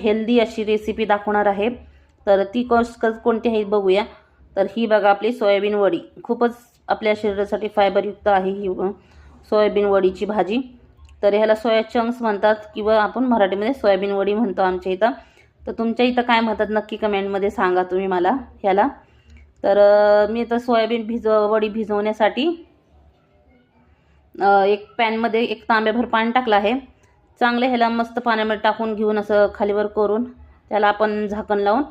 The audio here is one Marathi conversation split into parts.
हेल्दी अशी रेसिपी दाखवणार आहे. तर ती कस कस कोणती आहे बघूया. तर ही बघा आपली सोयाबीन वडी. खूपच आपल्या शरीरासाठी फायबरयुक्त आहे ही सोयाबीन वडीची भाजी. तर ह्याला सोया चंक्स म्हणतात किंवा आपण मराठीमध्ये सोयाबीन वडी म्हणतो आमच्या इथं. तर तुमच्या इथं काय म्हणतात नक्की कमेंटमध्ये सांगा तुम्ही मला ह्याला. तर मी तर सोयाबीन भिजव वडी भिजवण्यासाठी एक पॅनमध्ये एक तांब्याभर पाणी टाकलं आहे. चांगलं ह्याला मस्त पाण्यामध्ये टाकून घेऊन असं खालीवर करून त्याला आपण झाकण लावून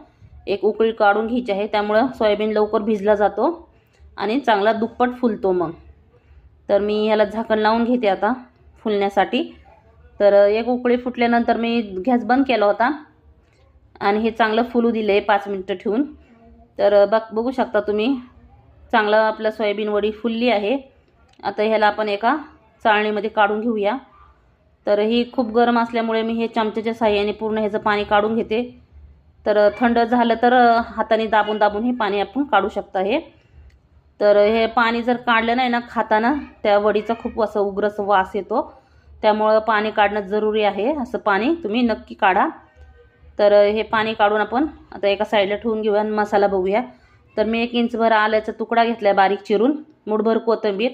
एक उकळी काढून घ्यायची आहे. त्यामुळं सोयाबीन लवकर भिजला जातो आणि चांगला दुप्पट फुलतो मग. तर मी ह्याला झाकण लावून घेते आता फुलण्यासाठी. तर एक उकळी फुटल्यानंतर मी गॅस बंद केला होता आणि हे चांगलं फुलू दिलं आहे पाच मिनटं ठेवून. तर बघ बघू शकता तुम्ही चांगलं आपलं सोयाबीन वडी फुलली आहे. आता ह्याला आपण एका चाळणीमध्ये काढून घेऊया. तर ही खूप गरम असल्यामुळे मी हे चमच्याच्या साह्याने पूर्ण ह्याचं पाणी काढून घेते. तर थंड झालं तर हाताने दाबून दाबून हे पाणी आपण काढू शकता हे. तर हे पाणी जर काढलं नाही ना खाताना त्या वडीचा खूप असं उग्रस वास येतो. त्यामुळं पाणी काढणं जरुरी आहे. असं पाणी तुम्ही नक्की काढा. तर हे पाणी काढून आपण आता एका साईडला ठेवून घेऊया आणि मसाला बघूया. तर मी एक इंचभर आल्याचा तुकडा घेतला आहे बारीक चिरून. मुठभर कोथिंबीर.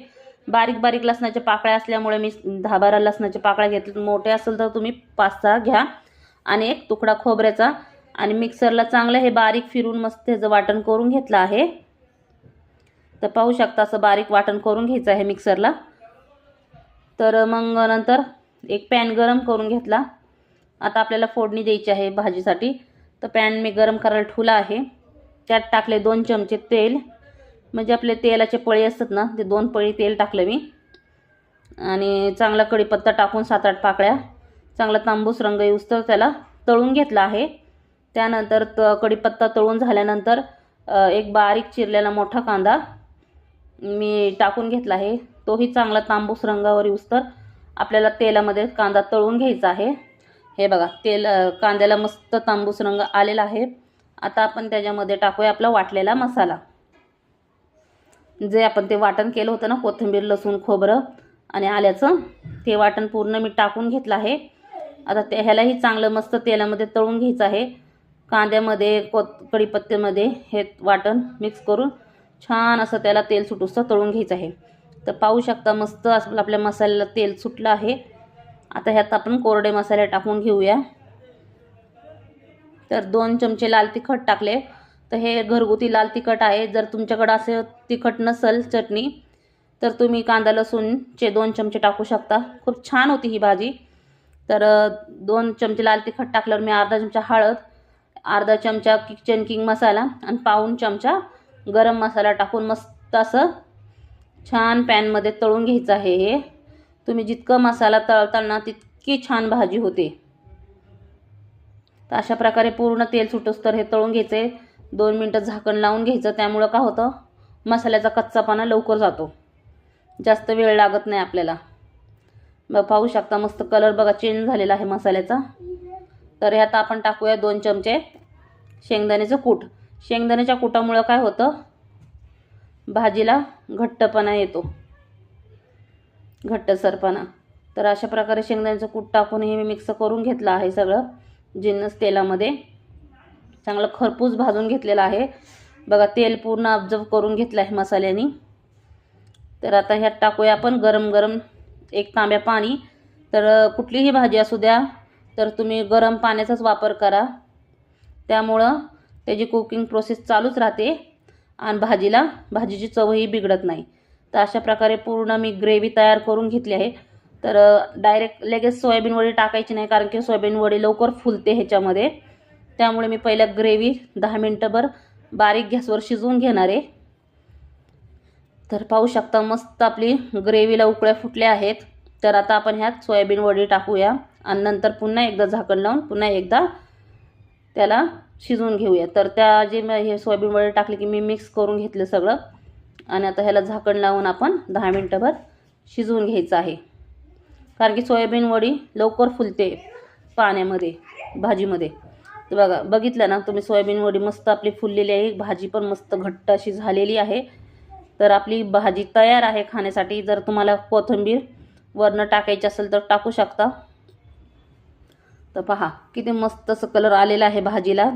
बारीक बारीक लसणाच्या पाकळ्या असल्यामुळे मी दहा बारा लसणाच्या पाकळ्या घेतल्या. मोठे असेल तर तुम्ही पाच सहा घ्या. आणि एक तुकडा खोबऱ्याचा. आणि मिक्सरला चांगलं हे बारीक फिरून मस्त ह्याचं वाटण करून घेतलं आहे. तर पाहू शकता असं बारीक वाटण करून घ्यायचं आहे मिक्सरला. तर मग नंतर एक पॅन गरम करून घेतला. आता आपल्याला फोडणी द्यायची आहे भाजीसाठी. तर पॅन मी गरम करायला ठेवला आहे. त्यात टाकले दोन चमचे तेल. म्हणजे आपले तेलाचे पळी असतात ना ते दोन पळी तेल टाकलं मी. आणि चांगला कढीपत्ता टाकून सात आठ पाकळ्या चांगला तांबूस रंग येऊस तर त्याला तळून घेतला आहे. त्यानंतर त कढीपत्ता तळून झाल्यानंतर एक बारीक चिरलेला मोठा कांदा मी टाकून घेतला आहे. तोही चांगला तांबूस रंगावर येऊस तर आपल्याला तेलामध्ये कांदा तळून घ्यायचा आहे. हे बघा तेल कांद्याला मस्त तांबूस रंग आलेला आहे. आता आपण त्याच्यामध्ये टाकूया आपला वाटलेला मसाला. जे आपण ते वाटण केलं होतं ना कोथिंबीर लसूण खोबरं आणि आल्याचं ते वाटण पूर्ण मी टाकून घेतलं आहे. आता ते ह्यालाही चांगलं मस्त तेलामध्ये तळून घ्यायचं आहे. कांद्यामध्ये कोत कढीपत्त्यामध्ये हे वाटण मिक्स करून छान असं त्याला तेल सुटूसं तळून घ्यायचं आहे. तर पाहू शकता मस्त असं आपल्या मसाल्याला तेल सुटलं आहे. आता ह्यात आपण कोरडे मसाले टाकून घेऊया. तर दोन चमचे लाल तिखट टाकले. तर हे घरगुती लाल तिखट आहे. जर तुमच्याकडं असे तिखट नसेल चटणी तर तुम्ही कांदा लसूणचे दोन चमचे टाकू शकता. खूप छान होती ही भाजी. तर दोन चमचे लाल तिखट टाकल्यावर मी अर्धा चमचा हळद अर्धा चमचा किचन किंग मसाला आणि पाऊण चमचा गरम मसाला टाकून मस्त असं छान पॅनमध्ये तळून घ्यायचं आहे हे. तुम्ही जितकं मसाला तळताल ना तितकी छान भाजी होते. तर अशा प्रकारे पूर्ण तेल सुटोस तर हे तळून घ्यायचं आहे दोन मिनटं झाकण लावून घ्यायचं त्यामुळं का होतं? मसाल्याचा कच्चापणा लवकर जातो. जास्त वेळ लागत नाही आपल्याला. बघ पाहू शकता मस्त कलर बघा चेंज झालेला आहे मसाल्याचा. तर ह्यात आपण टाकूया दोन चमचे शेंगदाण्याचं कूट. शेंगदाण्याच्या कुटामुळं काय होतं? भाजीला घट्टपणा येतो. घट्टसरपणा तर अशा प्रकारे शेंगदाण्याचं कूट टाकून हे मी मिक्स करून घेतलं आहे सगळं. जिन्नस तेलामध्ये. चांगलं खरपूस भाजून घेतलेलं आहे. बघा तेल पूर्ण ऑब्झर्व करून घेतलं आहे मसाल्याने. तर आता ह्यात टाकूया आपण गरम गरम एक तांब्या पाणी. तर कुठलीही भाजी असू द्या तर तुम्ही गरम पाण्याचाच वापर करा. त्यामुळं त्याची कुकिंग प्रोसेस चालूच राहते आणि भाजीला भाजीची चवही बिघडत नाही. तर अशा प्रकारे पूर्ण मी ग्रेव्ही तयार करून घेतली आहे. तर डायरेक्ट लगेच सोयाबीन वडी टाकायची नाही कारण की सोयाबीन वडी लवकर फुलते ह्याच्यामध्ये. त्यामुळे मी पहिल्या ग्रेव्ही दहा मिनटंभर बारीक गॅसवर शिजवून घेणार आहे. तर पाहू शकता मस्त आपली ग्रेव्हीला उकळ्या फुटल्या आहेत. तर आता आपण ह्यात सोयाबीन वडी टाकूया आणि नंतर पुन्हा एकदा झाकण लावून पुन्हा एकदा त्याला शिजवून घेऊया. तर त्या जे हे सोयाबीन वडी टाकली की मी मिक्स करून घेतलं सगळं आणि आता ह्याला झाकण लावून आपण दहा मिनटंभर शिजवून घ्यायचं आहे. कारण की सोयाबीन वडी लवकर फुलते पाण्यामध्ये भाजीमध्ये. बघा बघितलं ना तुम्ही सोयाबीन वडी मस्त आपली फुललेली आहे भाजी पण मस्त घट्ट अशी झालेली आहे. तर आपली भाजी तयार आहे खाण्यासाठी जर तुम्हाला कोथिंबीर वरनं टाकायची असेल तर टाकू शकता. तर पहा किती मस्त असं कलर आलेला आहे भाजीला.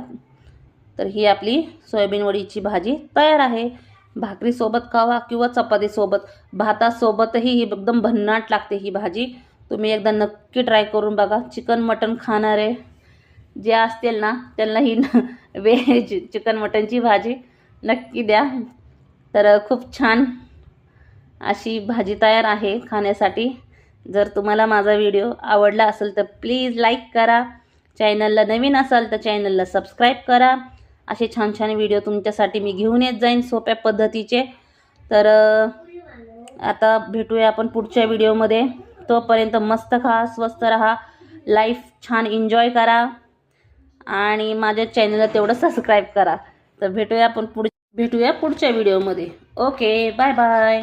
तर ही आपली सोयाबीन वडीची भाजी तयार आहे. भाकरीसोबत खावा किंवा चपातीसोबत भातासोबतही ही एकदम भन्नाट लागते ही भाजी. तुम्ही एकदा नक्की ट्राय करून बघा. चिकन मटन खाणारे जे असतील ना त्यांना ही व्हेज चिकन मटनची भाजी नक्की द्या. तर खूप छान अशी भाजी तयार आहे खाण्यासाठी. जर तुम्हाला माझा व्हिडिओ आवडला असेल तर प्लीज लाईक करा. चॅनलला नवीन असाल तर चॅनलला सबस्क्राईब करा. असे छान छान व्हिडिओ तुमच्यासाठी मी घेऊन येत जाईन सोप्या पद्धतीचे. तर आता भेटूया आपण पुढच्या व्हिडिओमध्ये. तोपर्यंत मस्त खा स्वस्त राहा. लाईफ छान एन्जॉय करा. आणि माझ्या चॅनलला तेवढं सबस्क्राईब करा. तर भेटूया आपण पुढ भेटूया पुढच्या व्हिडिओमध्ये ओके बाय बाय